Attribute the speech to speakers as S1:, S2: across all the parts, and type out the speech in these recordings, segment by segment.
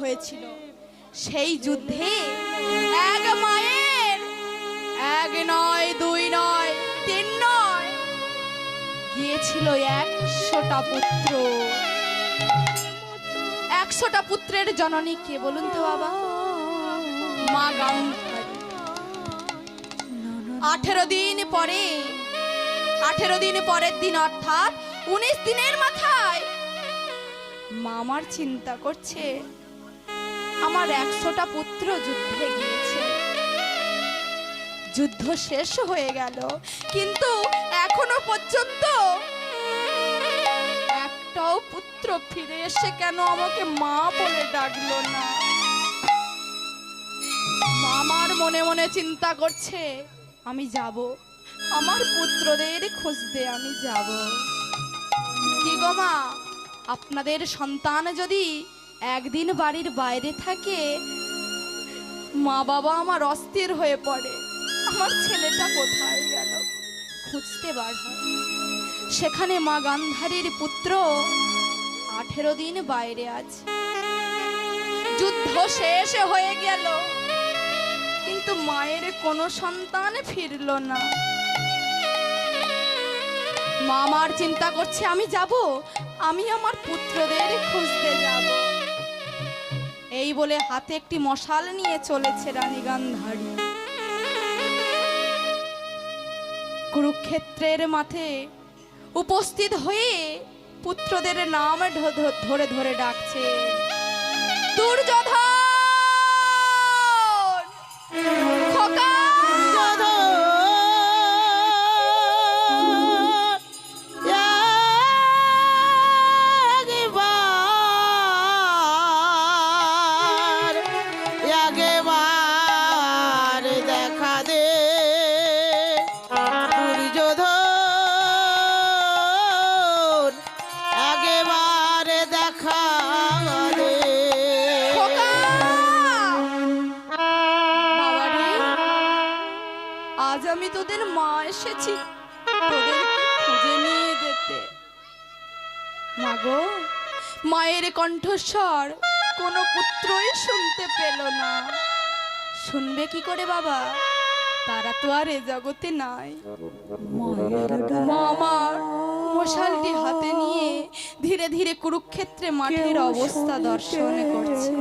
S1: হয়েছিল। সেই যুদ্ধে এক মায়ের, এক নয়, দুই নয়, তিন নয়, গিয়েছিল একশোটা পুত্র। একশোটা পুত্রের জননী কে বলুন তো বাবা? মা গান্ধারী আঠেরো দিন পরে, আঠেরো দিন পরের দিন অর্থাৎ উনিশ দিনের মাথায় মামার চিন্তা করছে। আমার একশোটা পুত্র যুদ্ধে গিয়েছে। যুদ্ধ শেষ হয়ে গেল, কিন্তু এখনও পর্যন্ত একটাও পুত্র ফিরে এসে কেন আমাকে মা বলে ডাকলো না? মামার মনে মনে চিন্তা করছে, আমি যাব। আমার পুত্রদের খুঁজতে আমি যাব। কি গো মা, আপনাদের সন্তান যদি একদিন বাড়ির বাইরে থাকে, মা বাবা আমার অস্থির হয়ে পড়ে। আমার ছেলেটা কোথায় গেল? খুঁজতে বার হয়। সেখানে মা গান্ধারীর পুত্র আঠেরো দিন বাইরে আছে। যুদ্ধ শেষ হয়ে গেল। কিন্তু মায়ের কোনো সন্তান ফিরল না। মা আমার চিন্তা করছে, আমি যাব? আমি আমার পুত্রদের খুঁজতে যাব। এই বলে হাতে একটি মশাল নিয়ে চলেছে রানী গান্ধারী। কুরুক্ষেত্রের মাঠে উপস্থিত হয়ে পুত্রদের নাম ধরে ধরে ডাকছে। দুর্যোধন শুনবে কি করে বাবা? তারা তো আর এ জগতে নাই। মা আমার মশালটি হাতে নিয়ে ধীরে ধীরে কুরুক্ষেত্রে মাঠের অবস্থা দর্শন করছে।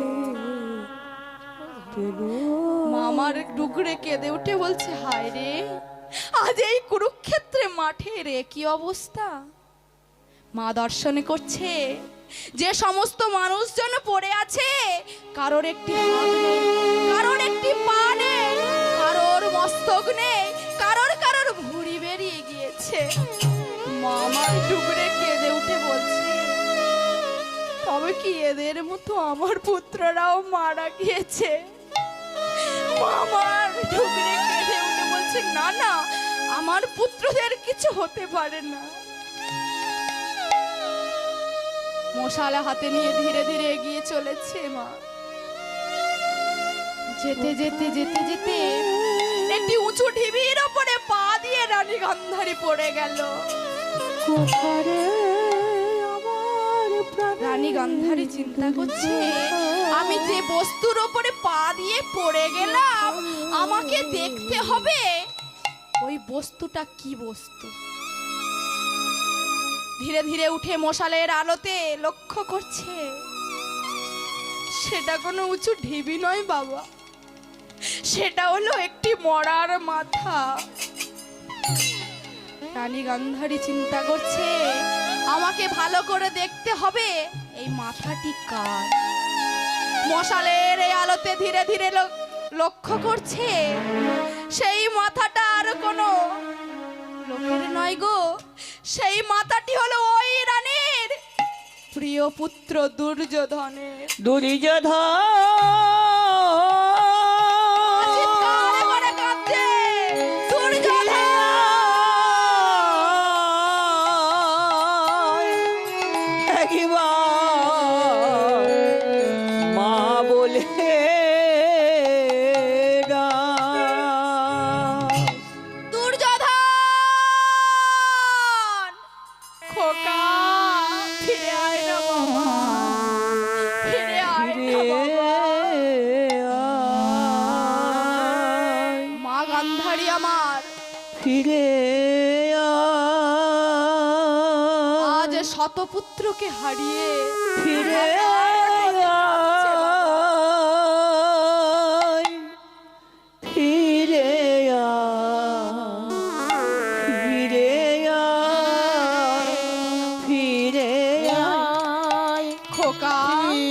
S1: মামার ডুগরে কেঁদে উঠে বলছে হায় রে আজ এই কুরুক্ষেত্রে মাঠের কি অবস্থা? মা দর্শন করছে যে সমস্ত মানুষজন পড়ে আছে, কারোর একটি কারোর একটি পা নেই, কারোর মস্তক নেই, কারোর কারোর ভুঁড়ি বেরিয়ে গিয়েছে। মামার ডুগরে কেঁদে উঠে বলছে, তবে কি এদের মতো আমার পুত্ররাও মারা গিয়েছে? আমার ঢুকরে কেঁদে উঠে বলছে, না না, আমার পুত্রদের কিছু হতে পারে না। মশালা হাতে নিয়ে ধীরে ধীরে এগিয়ে চলেছে মা। যেতে যেতে যেতে যেতে একটি উঁচু ঢিবির ওপরে পা দিয়ে রানী গান্ধারী পড়ে গেল। রানী গান্ধারী চিন্তা করছে আমি যে বস্তুর ওপরে পা দিয়ে পড়ে গেলাম আমাকে দেখতে হবে। ওই বস্তুটা কি বস্তু? ধীরে ধীরে উঠে মশালের আলোতে লক্ষ্য করছে। সেটা কোনো উঁচু ঢিবি নয় বাবা। সেটা হলো একটি মরার মাথা। রানী গান্ধারী চিন্তা করছে, আমাকে ভালো করে দেখতে হবে, এই মাথাটি কার? মশালের এই আলোতে ধীরে ধীরে লক্ষ্য করছে, সেই মাথাটা আর কোনো লোকের নয় গো সেই মাতাটি হলো ওই রানীর প্রিয় পুত্র দুর্যোধনের। চিৎকার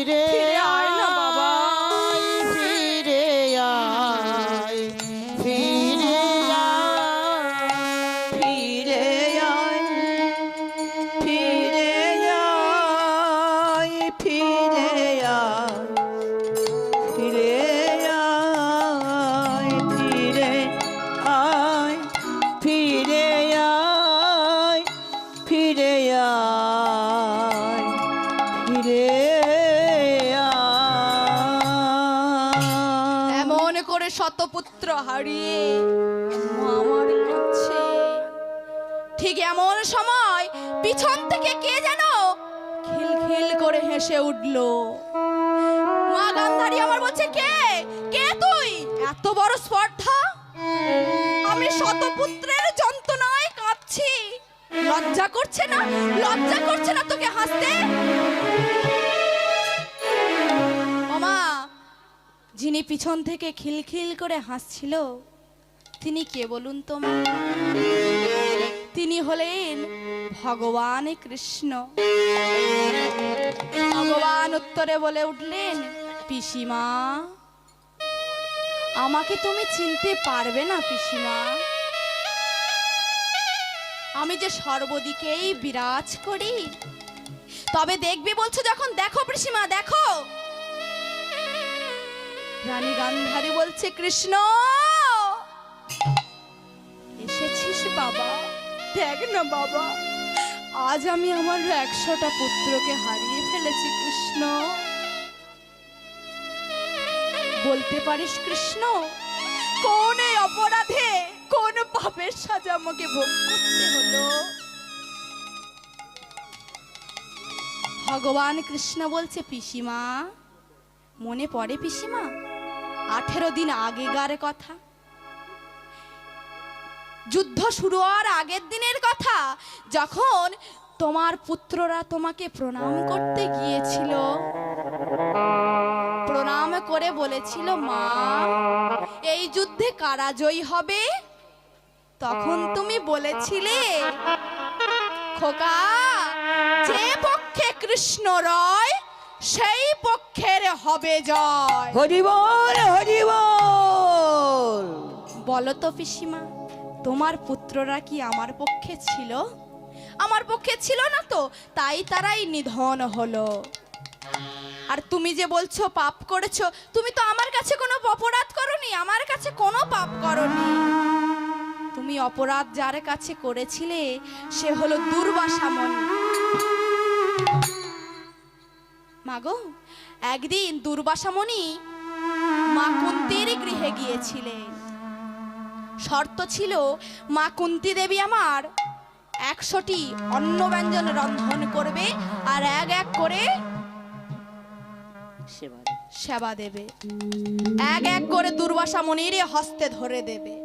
S1: রে হেসে উঠল। মা গান্ধারী আমার বলছে, কে? কে তুই? এত বড় স্পর্ধা? আমি শতপুত্রের যন্ত্রণায় কাঁদছি। লজ্জা করছে না? লজ্জা করছে না তোকে হাসতে? ওমা যিনি পিছন থেকে খিলখিল করে হাসছিল, তিনি কে বলুন তো মা? তিনি হলেন ভগবান কৃষ্ণ। ভগবান উত্তরে বলে উঠলেন, পিসিমা, আমাকে তুমি চিনতে পারবে না, পিসিমা। আমি যে সর্বদিকেই বিরাজ করি, তবে দেখবে বলছো যখন, দেখো পিসিমা, দেখো। রানী গান্ধারী বলছে, কৃষ্ণ, এসেছিস বাবা। দেখ না বাবা, আজ আমি আমার একশোটা পুত্রকে হারিয়ে ফেলেছি, কৃষ্ণ। বলতে পারিস, কৃষ্ণ? কোন এই অপরাধে, কোন পাপের সাজা আমাকে ভোগ করতে হলো? ভগবান কৃষ্ণ বলছে, পিসিমা, মনে পড়ে পিসিমা? আঠেরো দিন আগেকার কথা। যুদ্ধ শুরু হওয়ার আগের দিনের কথা যখন তোমার পুত্ররা তোমাকে প্রণাম করতে গিয়েছিল। প্রণাম করে বলেছিল মা এই যুদ্ধে কারা জয়ী হবে? তখন তুমি বলেছিলে খোকা যে পক্ষে কৃষ্ণ রয় সেই পক্ষের হবে জয়।
S2: হরিবল হরিবল
S1: বলো তো পিসিমা। তোমার পুত্ররা কি আমার পক্ষে ছিল? আমার পক্ষে ছিল না তো, তাই তারাই নিধন হলো। আর তুমি যে বলছো পাপ করেছ, তুমি তো আমার কাছে কোনো অপরাধ করনি, আমার কাছে কোনো পাপ করনি। তুমি অপরাধ যার কাছে করেছিলে, সে হলো দুর্বাসা মনি। মাগো, একদিন দুর্বাসা মনি মা কুন্তির গৃহে গিয়েছিলেন। শর্ত ছিল মা কুন্তি দেবী আমার একশোটি অন্ন ব্যঞ্জন রন্ধন করবে আর এক এক করে সেবা দেবে। এক এক করে দুর্বাসা মনির হস্তে ধরে দেবে।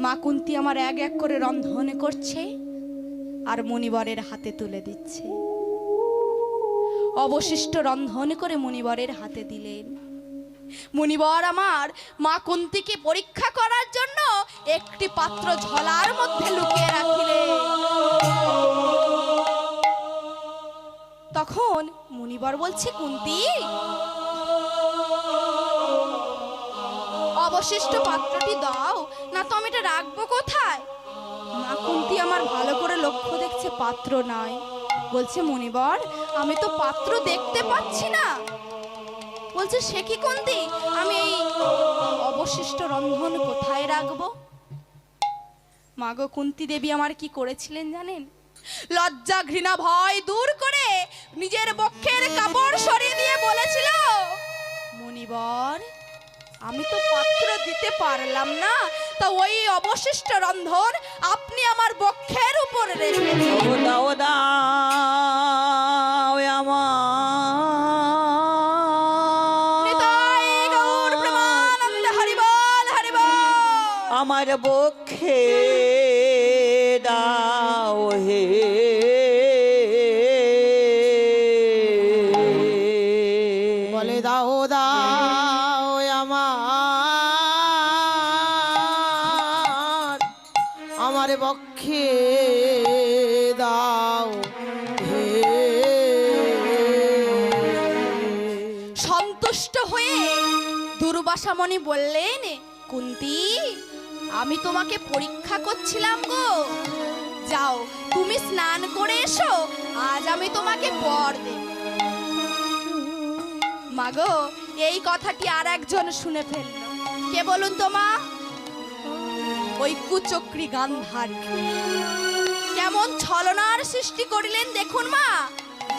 S1: মা কুন্তি আমার এক এক করে রন্ধন করছে আর মণিবরের হাতে তুলে দিচ্ছে। অবশিষ্ট রন্ধন করে মণিবরের হাতে দিলেন। মুনিবর আমার মা কুন্তিকে পরীক্ষা করার জন্য একটি পাত্র ঝলার মধ্যে লুকিয়ে রাখিলেন। তখন মুনিবর বলছে, কুন্তি, অবশিষ্ট পাত্রটি দাও, না তো আমি এটা রাখব কোথায়? মা কুন্তি আমার ভালো করে লক্ষ্য দেখছে, পাত্র নাই। বলছে, মুনিবর, আমি তো পাত্র দেখতে পাচ্ছি না। বলছে, সে কি কুন্তি? আমি এই অবশিষ্ট রন্ধন কোথায় রাখব? মাগো কুন্তি দেবী আমার কি করেছিলেন জানেন? লজ্জা, ঘৃণা, ভয় দূর করে নিজের বক্ষের কাপড় সরিয়ে দিয়ে বলেছিল, মনিবর, আমি তো পাত্র দিতে পারলাম না। তা ওই অবশিষ্ট রন্ধন আপনি আমার বক্ষের উপর রেখে
S2: বক্ষে দাও হে
S3: বলে দাও দাও আমার। আমার পক্ষে দাও হে।
S1: সন্তুষ্ট হয়ে দুর্বাসামণি বললেন কুন্তি আমি তোমাকে পরীক্ষা করছিলাম গো। যাও, তুমি স্নান করে এসো, আজ আমি তোমাকে বর দেব। মাগো এই কথাটি আর একজন শুনে ফেলল। কে বলুন তো মা? ওই কুচক্রী গান্ধারী। কেমন ছলনার সৃষ্টি করিলেন দেখুন মা।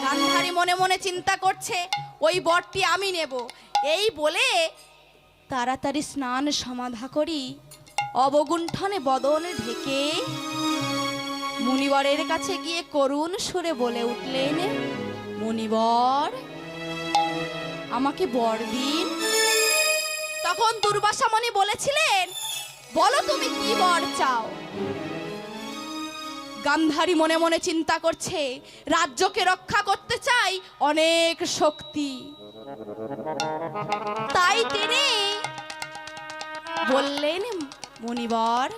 S1: গান্ধারী মনে মনে চিন্তা করছে, ওই বরটি আমি নেব। এই বলে তাড়াতাড়ি স্নান সমাধা করি। অবগুণ্ঠনে বদন ঢেকে মুনিবরের কাছে গিয়ে করুণ সুরে বলে উঠলেন, মুনিবর, আমাকে বর দিন। তখন দুর্বাসা মণি বলেছিলেন, বলো তুমি কি বর চাও? গান্ধারী মনে মনে চিন্তা করছে, রাজ্যকে রক্ষা করতে চাই অনেক শক্তি। তাই তিনি বললেন মণিবর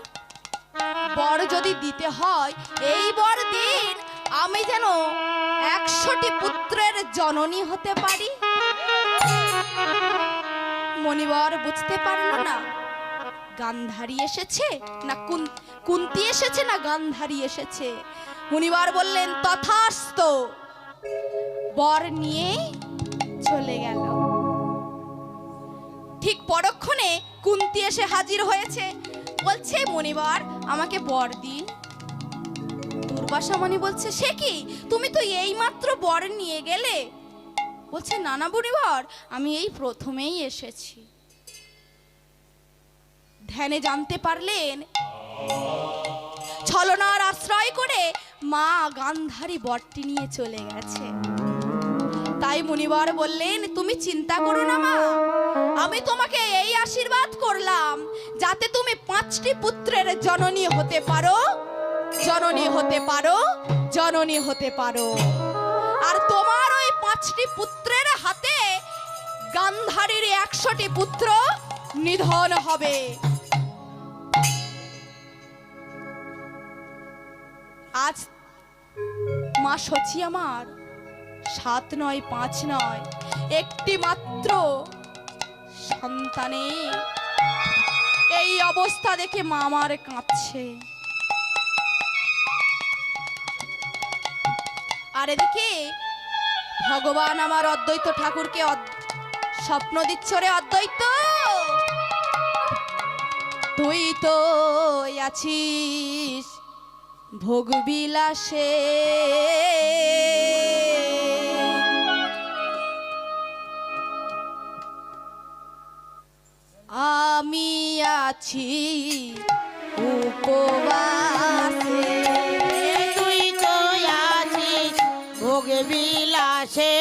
S1: বর যদি দিতে হয়, এই বর দিন আমি যেন একশোটি পুত্রের জননী হতে পারি। মনিবর বুঝতে পারল না, গান্ধারী এসেছে না কুন- কুন্তি এসেছে না গান্ধারী এসেছে। মুনিবার বললেন, তথাস্ত। বর নিয়ে চলে গেল। ঠিক পরক্ষণে কুন্তি এসে হাজির হয়েছে। বলছে, মণিবার, আমাকে বর দিন। দুর্বাসা মণি বলছে, সে কি? তুমি তো এই মাত্র বর নিয়ে গেলে। বলছে নানা বুড়িবর আমি এই প্রথমেই এসেছি। ধ্যানে জানতে পারলেন, ছলনার আশ্রয় করে মা গান্ধারী বরটি নিয়ে চলে গেছে। তাই মুনিবার বললেন, তুমি চিন্তা করো না মা। আমি তোমাকে এই আশীর্বাদ করলাম যাতে তুমি পাঁচটি পুত্রের জননী হতে পারো, জননী হতে পারো, জননী হতে পারো। আর তোমার ওই পাঁচটি পুত্রের হাতে গান্ধারীর একশোটি পুত্র নিধন হবে। আজ মা সচি আমার সাত নয়, পাঁচ নয়, একটি মাত্র সন্তানে। এই অবস্থা দেখে মা আমার কাঁদছে। আর এদিকে ভগবান আমার অদ্বৈত ঠাকুরকে স্বপ্ন দিচ্ছ রে অদ্বৈত? তুই তো আছিস ভোগ আমি আছি উপবাসে।
S3: তুই তো আছিস ভোগ বিলাসে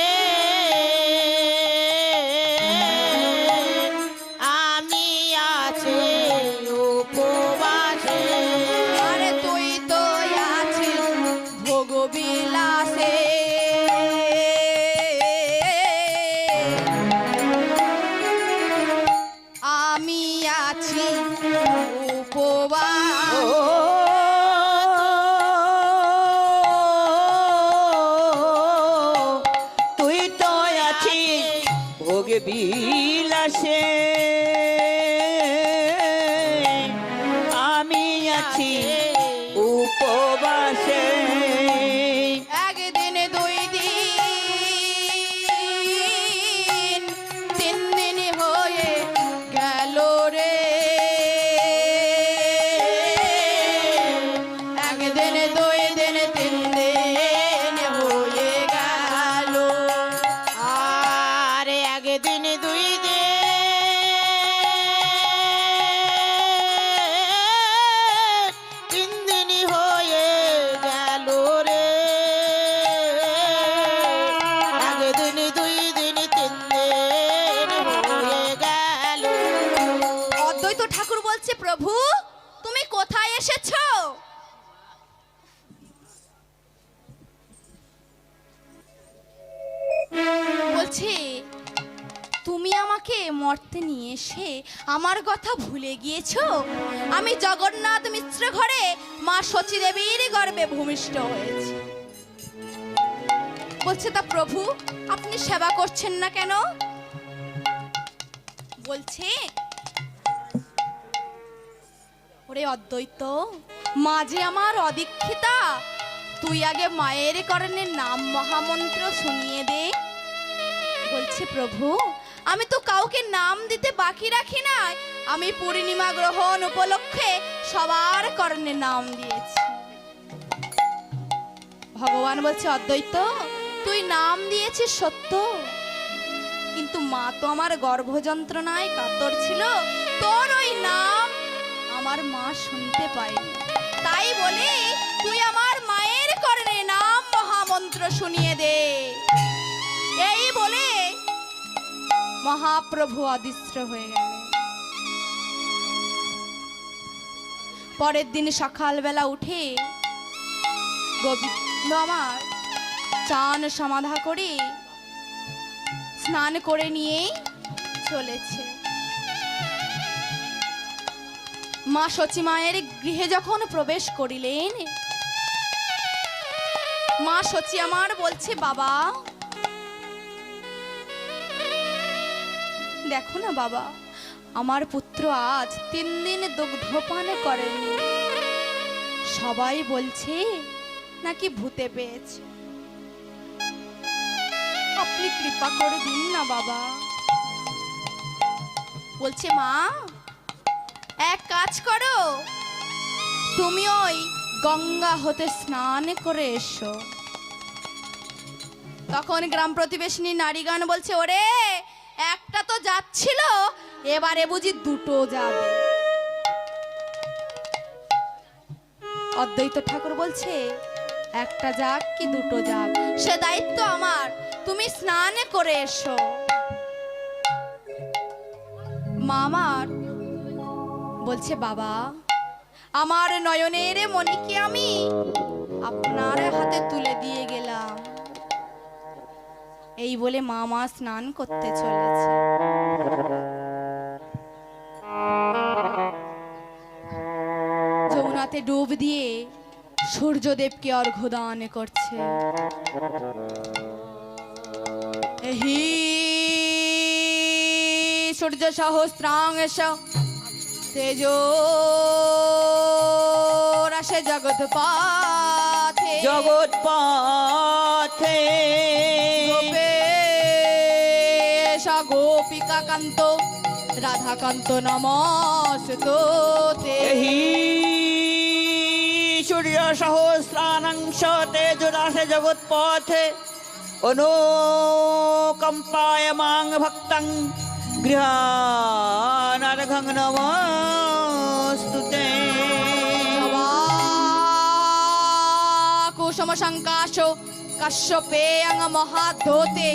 S1: এসে আমার কথা ভুলে গিয়েছো? আমি জগন্নাথ মিশ্র ঘরে মা শচী দেবীর গর্বে ভূমিষ্ঠ হয়েছি। বলছে, তা প্রভু, আপনি সেবা করছেন না কেন? বলছে, ওরে অদ্বৈত, মা যে আমার অদীক্ষিতা, তুই আগে মায়ের করণে নাম মহামন্ত্র শুনিয়ে দে। বলছে, প্রভু আমি তো কাউকে নাম দিতে বাকি রাখি না আমি পূর্ণিমা গ্রহণ উপলক্ষে সবার কর্ণে নাম দিয়েছি। ভগবান বলছে, অদ্বৈত, তুই নাম দিয়েছিস সত্য। কিন্তু মা তো আমার গর্ভযন্ত্রণায় কাতর ছিল। তোর ওই নাম আমার মা শুনতে পায়নি। তাই বলে, তুই আমার মায়ের কর্ণে নাম মহামন্ত্র শুনিয়ে দে। এই বলে মহাপ্রভু অদৃশ্য হয়ে গেল পরের দিন সকালবেলা উঠে গোবিন্দ আমার, চান সমাধা করে স্নান করে নিয়ে চলেছে। মা মায়ের গৃহে যখন প্রবেশ করিলেন, মা সচী আমার বলছে, বাবা দেখো না বাবা, আমার পুত্র আজ তিন দিন দুগ্ধপান করেনি। সবাই বলছে, নাকি ভূতে পেয়েছে। আপনি কৃপা করে দিন না বাবা। বলছে, মা, এক কাজ করো। তুমি ওই গঙ্গা হতে স্নান করে এসো। তখন গ্রাম প্রতিবেশিনী নারীগান বলছে, ওরে একটা তো যাচ্ছিল, এবারে বুঝি দুটো যাবে। অদ্বৈত ঠাকুর বলছে, একটা যাক কি দুটো যাক। সে দায়িত্ব আমার, তুমি স্নানে করে এসো। মামার বলছে, বাবা, আমার নয়নের মণিকে আমি আপনার হাতে তুলে দিয়ে গেলাম। এই বলে মামা স্নান করতে চলেছে। যমুনাতে ডুব দিয়ে সূর্যদেবকে অর্ঘ্যদান করছে। হি সূর্য সহস্রাংশ তেজো রাশে জগৎ পাথে।
S2: জগৎ পথে।
S1: রাধাকান্ত নমস্তে
S2: হি সূর্য সহস্রাংশ তেজুরাশে জগৎ পথে অনুকম্পায় মাং ভক্তং গৃহানর্ঘং নমস্তুতে।
S1: কুসুম শঙ্কাশ কশ্যপেয়ং মহাধোতে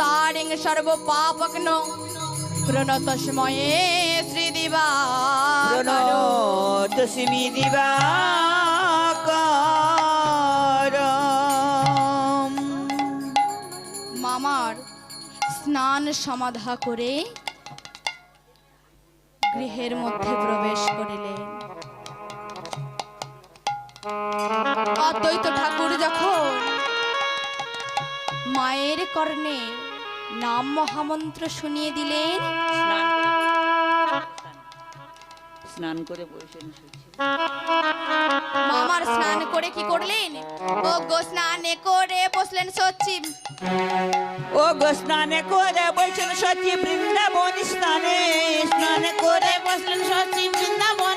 S1: তারিং সর্ব পাপগ্ন প্রণতস্ময়ে শ্রীদিবা
S2: প্রণতস্মি দিবাকারম
S1: মামার স্নান সমাধা করে গৃহের মধ্যে প্রবেশ করিলেন। অদ্বৈত ঠাকুর যখন মায়ের কর্ণে নাম মহামন্ত্র শুনিয়ে দিলেন।
S2: স্নান করে বসেন।
S1: মামার স্নান করে কি করলেন? ও গো স্নানে করে বসলেন সচিব
S2: ও গো স্নানে করে বসেন সচি বৃন্দাবন স্নানে। স্নানে করে
S3: বসলেন সচি বৃন্দাবন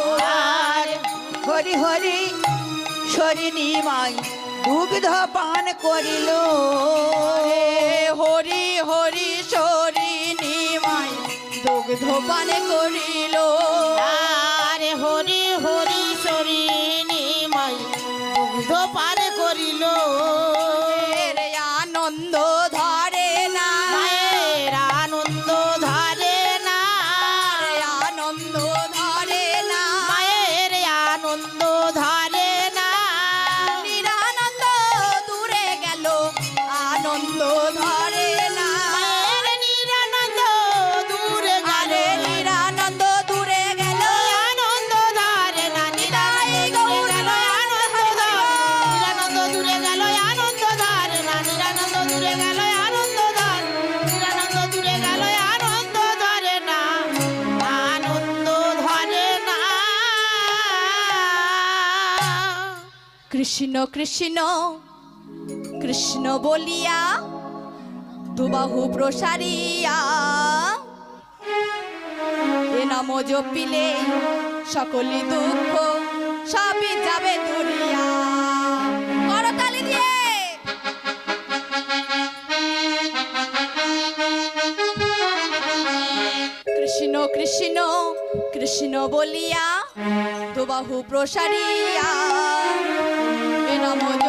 S1: হরি হরি মাই দুগ্ধ পান করিল
S3: হরি হরি সরিণীমাই দুগ্ধ পান করিল কৃষ্ণ কৃষ্ণ কৃষ্ণ বলিয়া দুবাহু প্রসারিয়া। এ নাম জপিলে সকলি দুঃখ, সবই যাবে দুরিয়া কৃষ্ণ কৃষ্ণ কৃষ্ণ বলিয়া দুবাহু প্রসারিয়া।
S1: Маму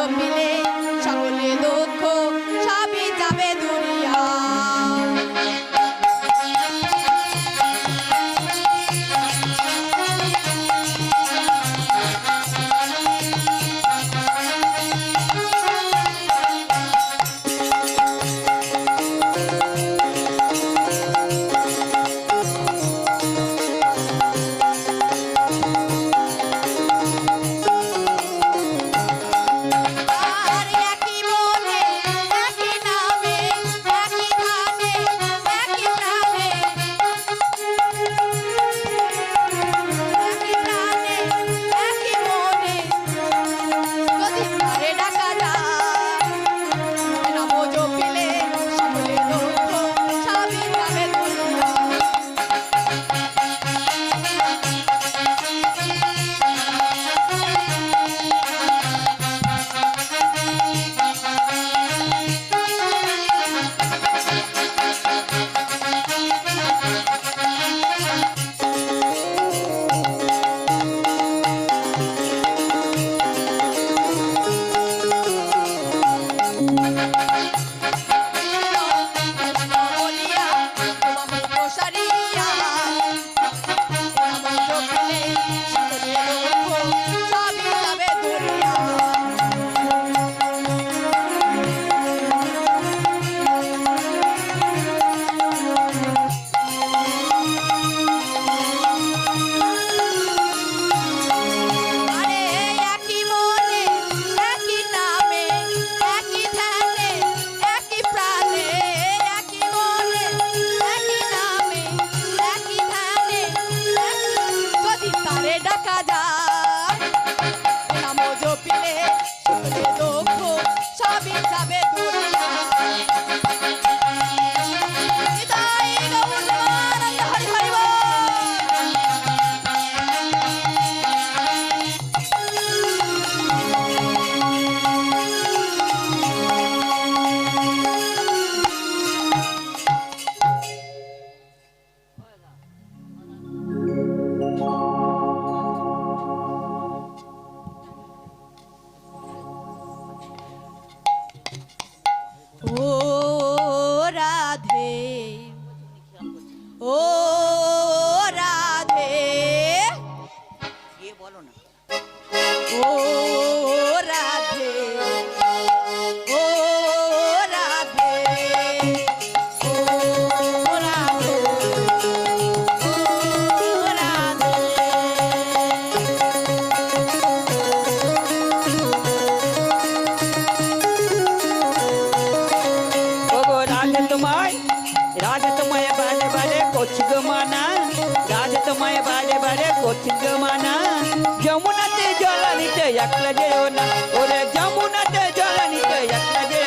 S1: যমুনাতে জল নিতে একলা যেও না। ওরে যমুনাতে জল নিতে একলা যেও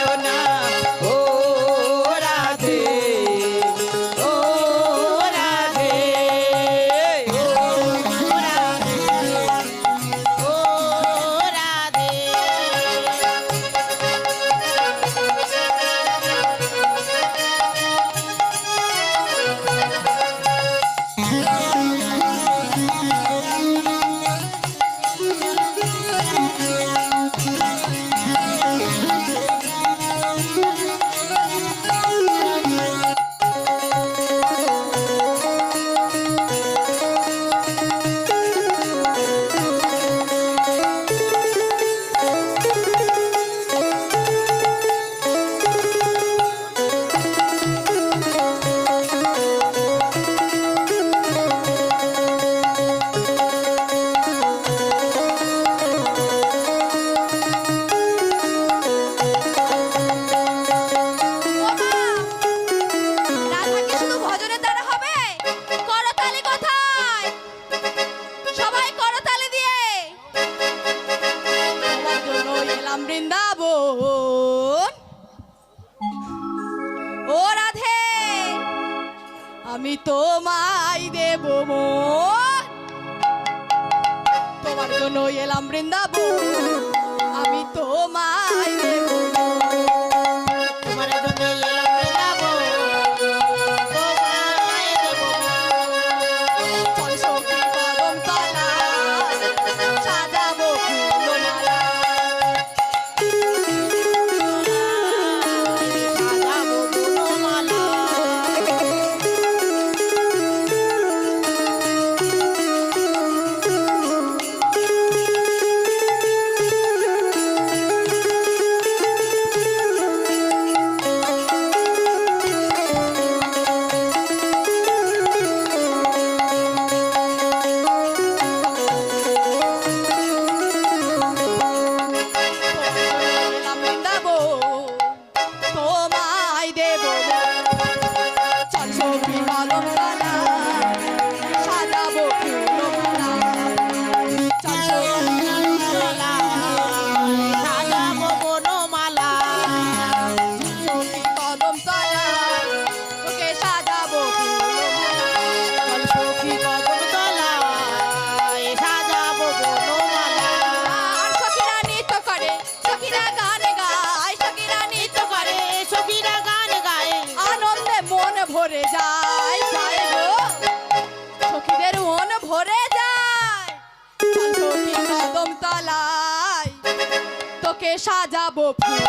S3: সাজাবো ফুল।